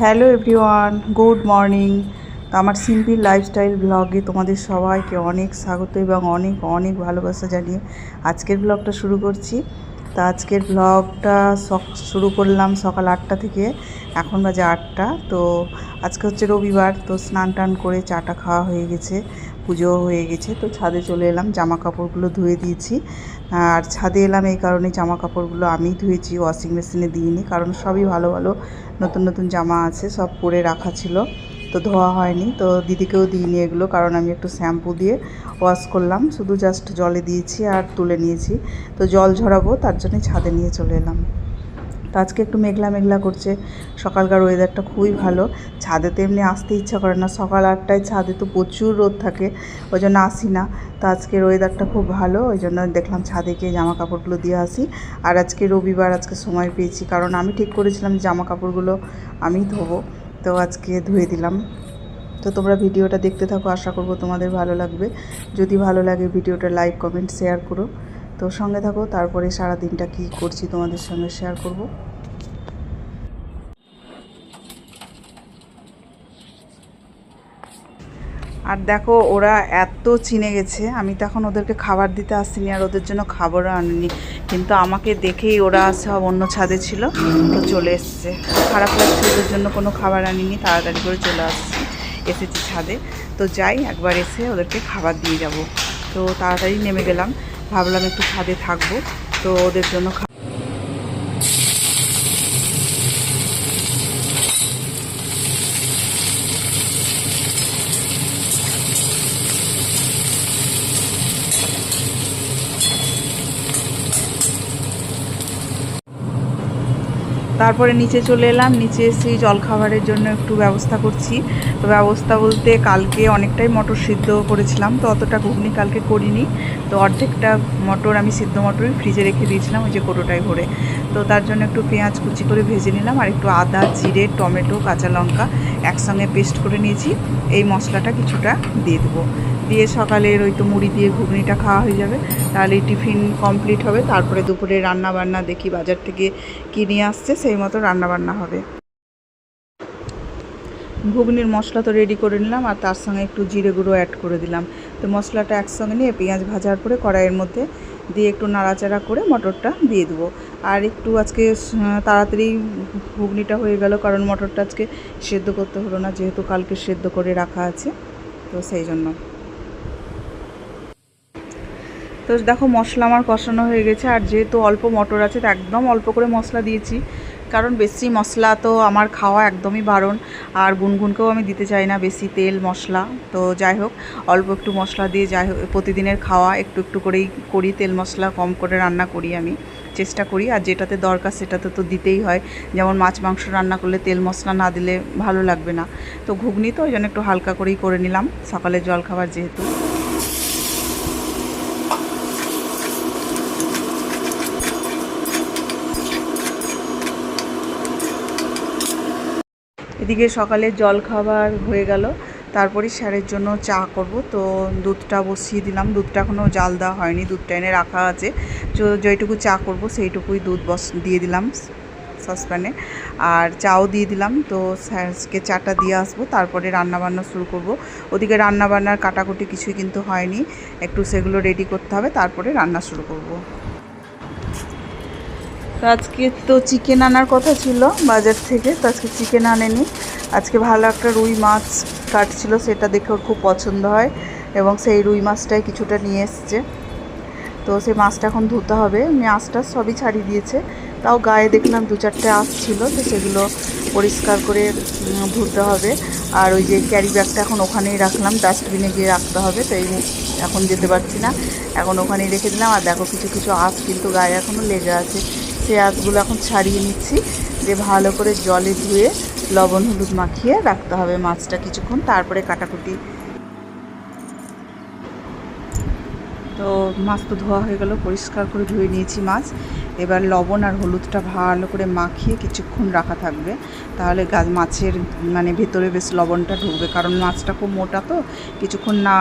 Hello everyone, good morning. তো আমার simple lifestyle ব্লগে তোমাদের সবাইকে অনেক স্বাগত এবং অনেক অনেক ভালোবাসা জানিয়ে আজকের ব্লগটা শুরু করছি। তো আজকের ব্লগটা শুরু করলাম সকাল আটটা থেকে, এখন বাজে আটটা। তো আজকে হচ্ছে রবিবার, তো স্নান টান করে চাটা খাওয়া হয়ে গেছে পুজো হয়ে গেছে। তো ছাদে চলে এলাম, জামা কাপড়গুলো ধুয়ে দিয়েছি। আর ছাদে এলাম এই কারণে জামা কাপড়গুলো আমি ধুয়েছি ওয়াশিং মেশিনে দিইনি, কারণ সবই ভালো ভালো নতুন নতুন জামা আছে, সব পরে রাখা ছিল। তো ধোয়া হয়নি। তো দিদিকেও দিইনি এগুলো, কারণ আমি একটু শ্যাম্পু দিয়ে ওয়াশ করলাম। শুধু জাস্ট জলে দিয়েছি আর তুলে নিয়েছি। তো জল ঝরাবো, তার জন্যই ছাদে নিয়ে চলে এলাম। তো আজকে একটু মেঘলা মেঘলা করছে। সকালকার ওয়েদারটা খুবই ভালো। ছাদে তো এমনি আসতে ইচ্ছা করে না। সকাল আটটায় ছাদে তো প্রচুর রোদ থাকে ওই জন্য আসি না। তো আজকের ওয়েদারটা খুব ভালো ওই জন্য দেখলাম ছাদে গিয়ে জামা কাপড়গুলো দিয়ে আসি। আর আজকে রবিবার, আজকে সময় পেয়েছি। কারণ আমি ঠিক করেছিলাম জামা কাপড়গুলো আমি ধোবো। তো আজকে ধুয়ে দিলাম। তো তোমরা ভিডিওটা দেখতে থাকো, আশা করব তোমাদের ভালো লাগবে। যদি ভালো লাগে ভিডিওটা লাইক কমেন্ট শেয়ার করো। তো সঙ্গে থাকো, তারপরে সারা দিনটা কী করছি তোমাদের সঙ্গে শেয়ার করব। আর দেখো, ওরা এত চিনে গেছে। আমি তো এখন ওদেরকে খাবার দিতে আসিনি আর ওদের জন্য খাবারও আনিনি। কিন্তু আমাকে দেখেই ওরা সব অন্য ছাদে ছিল, তো চলে এসছে। খারাপ লাগছে ওদের জন্য কোনো খাবার আনিনি, তাড়াতাড়ি করে চলে আসছি, এসেছি ছাদে। তো যাই, একবার এসে ওদেরকে খাবার দিয়ে যাব। তো তাড়াতাড়ি নেমে গেলাম, ভাবলাম একটু ছাদে থাকব, তো ওদের জন্য তারপরে নিচে চলে এলাম, নিচে এসে জলখাবারের জন্য একটু ব্যবস্থা করছি। তো ব্যবস্থা বলতে কালকে অনেকটাই মটর সিদ্ধ করেছিলাম, তো অতটা ঘুগনি কালকে করিনি। তো অর্ধেকটা মটর আমি সিদ্ধ মটরই ফ্রিজে রেখে দিয়েছিলাম, ওই যে কোটোটায় ভরে। তো তার জন্য একটু পেঁয়াজ কুচি করে ভেজে নিলাম, আর একটু আদা, জিরে, টমেটো, কাঁচা লঙ্কা একসঙ্গে পেস্ট করে নিয়েছি। এই মশলাটা কিছুটা দিয়ে দেবো। দিয়ে সকালের ওই তো মুড়ি দিয়ে ঘুগনিটা খাওয়া হয়ে যাবে। তাহলে টিফিন কমপ্লিট হবে। তারপরে দুপুরে রান্না বান্না দেখি বাজার থেকে কিনে আসছে, সেই মতো রান্না বান্না হবে। ঘুগনির মশলা তো রেডি করে নিলাম আর তার সঙ্গে একটু জিরে গুঁড়ো অ্যাড করে দিলাম। তো মশলাটা একসঙ্গে নিয়ে পেঁয়াজ ভাজার পরে কড়াইয়ের মধ্যে দিয়ে একটু নাড়াচাড়া করে মটরটা দিয়ে দেবো। আর একটু আজকে তাড়াতাড়ি ঘুগনিটা হয়ে গেল কারণ মটরটা আজকে সেদ্ধ করতে হলো না, যেহেতু কালকে সেদ্ধ করে রাখা আছে, তো সেই জন্য। তো দেখো মশলা আমার কষানো হয়ে গেছে, আর যেহেতু অল্প মটর আছে, তো একদম অল্প করে মশলা দিয়েছি। কারণ বেশি মশলা তো আমার খাওয়া একদমই বারণ, আর গুনগুনকেও আমি দিতে চাই না, বেশি তেল, মশলা। তো যাই হোক, অল্প একটু মশলা দিয়ে যাই হোক, প্রতিদিনের খাওয়া একটু একটু করেই করি, তেল মশলা কম করে রান্না করি আমি, চেষ্টা করি। আর যেটাতে দরকার সেটাতে তো দিতেই হয়, যেমন মাছ মাংস রান্না করলে তেল মশলা না দিলে ভালো লাগবে না। তো ঘুগনি তো ওই জন্য একটু হালকা করেই করে নিলাম সকালে জল খাবার যেহেতু। এদিকে সকালে জল খাবার হয়ে গেল। তারপরে স্যারের জন্য চা করব। তো দুধটা বসিয়ে দিলাম। দুধটা এখনও জাল দেওয়া হয়নি। দুধটা এনে রাখা আছে। যেটুকু চা করব সেইটুকুই দুধ বস, দিয়ে দিলাম সসপ্যানে। আর চাও দিয়ে দিলাম। তো স্যারকে চাটা দিয়ে আসব। তারপরে রান্নাবান্না শুরু করব। ওদিকে রান্নাবান্নার কাটাকুটি কিছুই কিন্তু হয়নি। একটু সেগুলো রেডি করতে হবে। তারপরে রান্না শুরু করব। আজকে তো চিকেন আনার কথা ছিল বাজার থেকে, তো আজকে চিকেন আনেনি। আজকে ভালো একটা রুই মাছ কাটছিল, সেটা দেখে ওর খুব পছন্দ হয় এবং সেই রুই মাছটাই কিছুটা নিয়ে এসছে। তো সেই মাছটা এখন ধুতে হবে। মাছটা সবই ছাড়িয়ে দিয়েছে। তাও গায়ে দেখলাম দু চারটে আঁশ ছিল, তো সেগুলো পরিষ্কার করে ধুতে হবে। আর ওই যে ক্যারি ব্যাগটা এখন ওখানেই রাখলাম ডাস্টবিনে গিয়ে রাখতে হবে, তো এই এখন যেতে পারছি না। এখন ওখানেই রেখে দিলাম। আর দেখো কিছু কিছু আঁশ কিন্তু গায়ে এখনও লেগে আছে। আঁশগুলো এখন ছাড়িয়ে নিচ্ছি, যে ভালো করে জলে ধুয়ে লবণ হলুদ মাখিয়ে রাখতে হবে মাছটা কিছুক্ষণ, তারপরে কাটাকুটি তো মাছ তো ধোয়া হয়ে গেল পরিষ্কার করে ধুয়ে নিয়েছি মাছ। এবার লবণ আর হলুদটা ভালো করে মাখিয়ে কিছুক্ষণ রাখা থাকবে। তাহলে গাছ মাছের মানে ভেতরে বেশ লবণটা ঢুকবে। কারণ মাছটা খুব মোটা তো কিছুক্ষণ না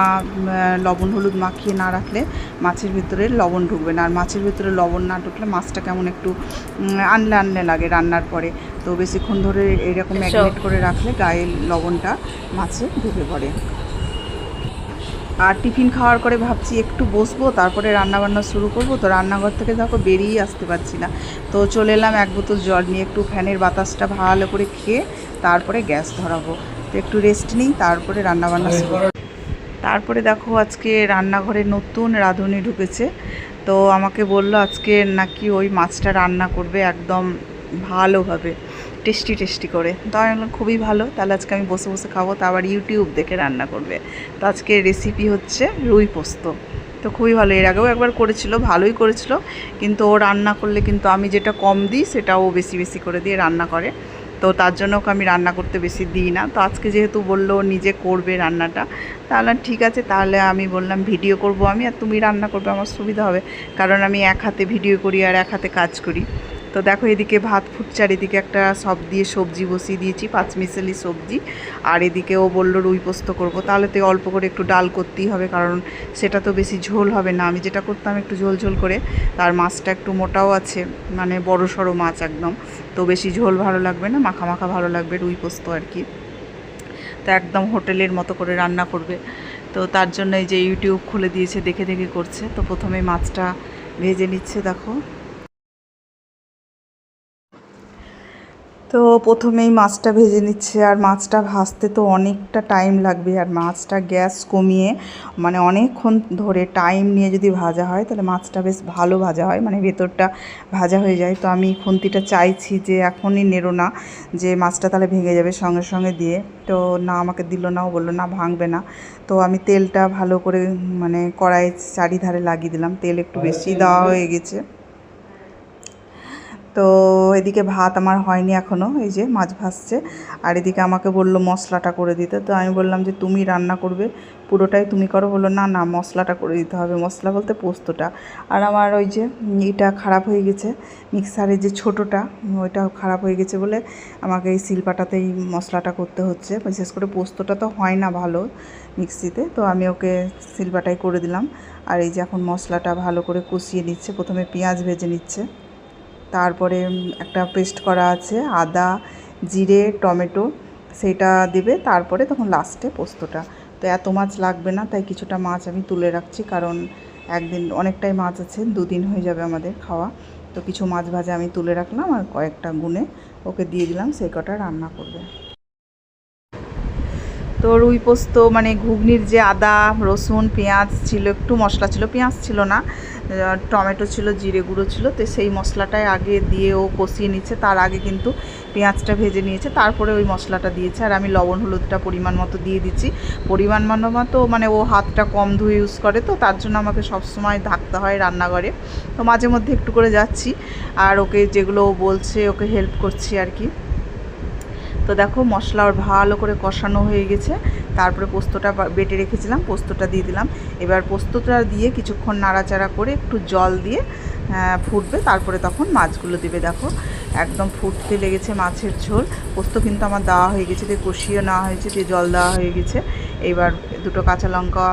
লবণ হলুদ মাখিয়ে না রাখলে মাছের ভিতরে লবণ ঢুকবে না। আর মাছের ভিতরে লবণ না ঢুকলে মাছটা কেমন একটু আনলে আনলে লাগে রান্নার পরে। তো বেশিক্ষণ ধরে এরকম ম্যাগনেট করে রাখলে গায়ে লবণটা মাছে ঢুকে পড়ে। আর টিফিন খাওয়ার পরে ভাবছি একটু বসবো, তারপরে রান্না বান্না শুরু করব। তো রান্নাঘর থেকে দেখো বেরিয়ে আসতে পারছি না। তো চলে এলাম এক বোতল জল নিয়ে একটু ফ্যানের বাতাসটা ভালো করে খেয়ে তারপরে গ্যাস ধরাবো। তো একটু রেস্ট নিই, তারপরে রান্না বান্না শুরু। তারপরে দেখো আজকে রান্নাঘরে নতুন রাঁধুনি ঢুকেছে। তো আমাকে বলল আজকে নাকি ওই মাছটা রান্না করবে একদম ভালোভাবে। টেস্টি টেস্টি করে। তো আমি বললাম খুবই ভালো। তাহলে আজকে আমি বসে বসে খাব, তা আবার ইউটিউব দেখে রান্না করবে। তো আজকে রেসিপি হচ্ছে রুই পোস্ত। তো খুবই ভালো, এর আগেও একবার করেছিল, ভালোই করেছিল। কিন্তু ও রান্না করলে কিন্তু আমি যেটা কম দিই, সেটা ও বেশি বেশি করে দিয়ে রান্না করে। তো তার জন্য ওকে আমি রান্না করতে বেশি দিই না। তো আজকে যেহেতু বলল নিজে করবে রান্নাটা, তাহলে ঠিক আছে, তাহলে আমি বললাম ভিডিও করব আমি, আর তুমি রান্না করবে, আমার সুবিধা হবে। কারণ আমি এক হাতে ভিডিও করি আর এক হাতে কাজ করি। তো দেখো এদিকে ভাত আর এদিকে একটা সব দিয়ে সবজি বসিয়ে দিয়েছি পাঁচমিশালি সবজি। আর এদিকে ও বলল, রুই পোস্ত করব। তাহলে তো অল্প করে একটু ডাল করতেই হবে, কারণ সেটা তো বেশি ঝোল হবে না। আমি যেটা করতাম একটু ঝোল ঝোল করে, তার মাছটা একটু মোটাও আছে মানে বড় সড়ো মাছ একদম। তো বেশি ঝোল ভালো লাগবে না, মাখা মাখা ভালো লাগবে রুই পোস্ত আর কি। তো একদম হোটেলের মতো করে রান্না করবে। তো তার জন্য এই যে ইউটিউব খুলে দিয়েছে, দেখে দেখে করছে। তো প্রথমে মাছটা ভেজে নিচ্ছে, দেখো। তো প্রথমেই মাছটা ভেজে নিচ্ছে আর মাছটা ভাজতে তো অনেকটা টাইম লাগবে আর মাছটা গ্যাস কমিয়ে মানে অনেকক্ষণ ধরে টাইম নিয়ে যদি ভাজা হয় তাহলে মাছটা বেশ ভালো ভাজা হয় মানে ভেতরটা ভাজা হয়ে যায়। তো আমি খুন্তিটা চাইছি যে এখনই নেড়ো না যে মাছটা তাহলে ভেঙে যাবে সঙ্গে সঙ্গে দিয়ে। তো না আমাকে দিল না ও বলল না ভাঙবে না। তো আমি তেলটা ভালো করে মানে কড়াই চারিধারে লাগিয়ে দিলাম। তেল একটু বেশি দেওয়া হয়ে গেছে। তো এদিকে ভাত আমার হয়নি এখনও এই যে মাছ ভাসছে আর এদিকে আমাকে বলল মশলাটা করে দিতে, তো আমি বললাম যে তুমি রান্না করবে, পুরোটাই তুমি করো। বলল, না না, মশলাটা করে দিতে হবে। মশলা বলতে পোস্তটা। আর আমার ওই যে এটা খারাপ হয়ে গেছে, মিক্সারের যে ছোটোটা ওইটা খারাপ হয়ে গেছে বলে আমাকে এই শিলপাটাতেই মশলাটা করতে হচ্ছে। বিশেষ করে পোস্তটা তো হয় না ভালো মিক্সিতে, তো আমি ওকে শিলপাটাই করে দিলাম। আর এই যে এখন মশলাটা ভালো করে কষিয়ে নিচ্ছে, প্রথমে পেঁয়াজ ভেজে নিচ্ছে। তারপরে একটা পেস্ট করা আছে, আদা, জিরে, টমেটো, সেটা দেবে, তারপরে তখন লাস্টে পোস্তটা। তো এত মাছ লাগবে না, তাই কিছুটা মাছ আমি তুলে রাখছি, কারণ একদিন অনেকটাই মাছ আছে, দুদিন হয়ে যাবে আমাদের খাওয়া। তো কিছু মাছ ভাজা আমি তুলে রাখলাম, আর কয়েকটা গুনে ওকে দিয়ে দিলাম সেই কটা রান্না করবে। তো রুই পোস্ত মানে ঘুগনির যে আদা, রসুন, পেঁয়াজ ছিল, একটু মশলা ছিল, পেঁয়াজ ছিল না টমেটো ছিল, জিরে গুঁড়ো ছিল, তো সেই মশলাটাই আগে দিয়ে ও কষিয়ে নিচ্ছে, তার আগে কিন্তু পেঁয়াজটা ভেজে নিয়েছে, তারপরে ওই মশলাটা দিয়েছে, আর আমি লবণ হলুদটা পরিমাণ মতো দিয়ে দিচ্ছি। পরিমাণ মতো মানে ও হাতটা কম ধুয়ে ইউজ করে তো, তার জন্য আমাকে সবসময় থাকতে হয় রান্নাঘরে। তো মাঝে মধ্যে একটু করে যাচ্ছি, আর ওকে যেগুলো ও বলছে, ওকে হেল্প করছি আর কি। তো দেখো মশলা ওর ভালো করে কষানো হয়ে গেছে। তারপরে পোস্তটা বেটে রেখেছিলাম পোস্তটা দিয়ে দিলাম। এবার পোস্তটা দিয়ে কিছুক্ষণ নাড়াচাড়া করে একটু জল দিয়ে ফুটবে। তারপরে তখন মাছগুলো দেবে। দেখো একদম ফুটতে লেগেছে মাছের ঝোল। পোস্ত কিন্তু আমার দেওয়া হয়ে গেছে দিয়ে কষিয়ে নেওয়া হয়েছে দিয়ে জল দেওয়া হয়ে গেছে। এবার দুটো কাঁচা লঙ্কা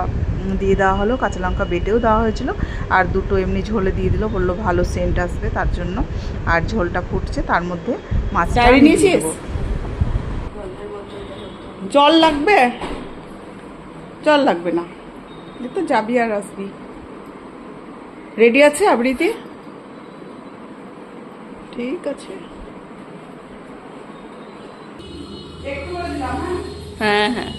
দিয়ে দেওয়া হলো কাঁচা লঙ্কা বেটেও দেওয়া হয়েছিল। আর দুটো এমনি ঝোলে দিয়ে দিল বলল ভালো সেন্ট আসবে তার জন্য। আর ঝোলটা ফুটছে তার মধ্যে মাছটা। জল লাগবে? জল লাগবে না। এই তো যাবি আর আসবি। রেডি আছে আবৃতি? ঠিক আছে। হ্যাঁ হ্যাঁ।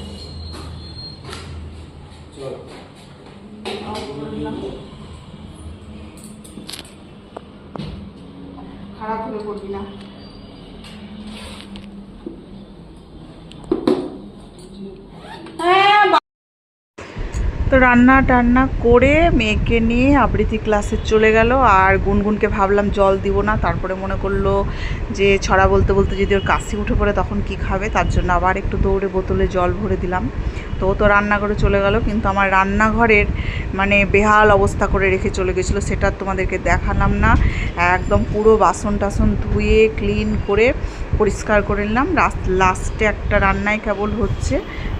খারাপ হলে করবি না। তো রান্না টান্না করে মেয়েকে নিয়ে আবৃত্তি ক্লাসে চলে গেল। আর গুনগুনকে ভাবলাম জল দিব না। তারপরে মনে করল যে ছড়া বলতে বলতে যদি ওর কাশি উঠে পড়ে তখন কি খাবে? তার জন্য আবার একটু দৌড়ে বোতলে জল ভরে দিলাম। তো তো রান্নাঘরে চলে গেল। কিন্তু আমার রান্নাঘরের মানে বেহাল অবস্থা করে রেখে চলে গেছিল। সেটা তোমাদেরকে দেখালাম না। একদম পুরো বাসন টাসন ধুয়ে, ক্লিন করে পরিষ্কার করে নিলাম। লাস্টে একটা রান্নায় কেবল হচ্ছে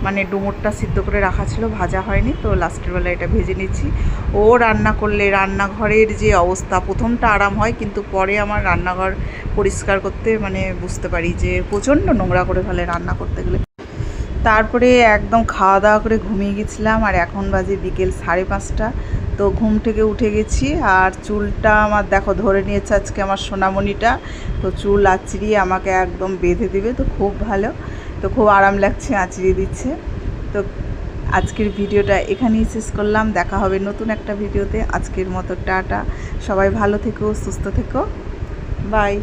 মানে ডুমুরটা সিদ্ধ করে রাখা ছিল, ভাজা হয়নি, তো লাস্টের বেলা এটা ভেজে নিচ্ছি। ও রান্না করলে রান্নাঘরের যে অবস্থা, প্রথমটা আরাম হয়, কিন্তু পরে আমার রান্নাঘর পরিষ্কার করতে মানে বুঝতে পারি যে প্রচণ্ড নোংরা করে ফেলে রান্না করতে গেলে। তারপরে একদম খাওয়া দাওয়া করে ঘুমিয়ে গেছিলাম, আর এখন বাজে বিকেল সাড়ে পাঁচটা। তো ঘুম থেকে উঠে গেছি আর চুলটা আমার দেখো ধরে নিয়েছে আজকে আমার সোনামণিটা। তো চুল আঁচড়িয়ে আমাকে একদম বেঁধে দেবে, তো খুব ভালো। তো খুব আরাম লাগছে আঁচড়িয়ে দিচ্ছে। তো আজকের ভিডিওটা এখানেই শেষ করলাম। দেখা হবে নতুন একটা ভিডিওতে। আজকের মতো টাটা। সবাই ভালো থেকো, সুস্থ থেকো। বাই।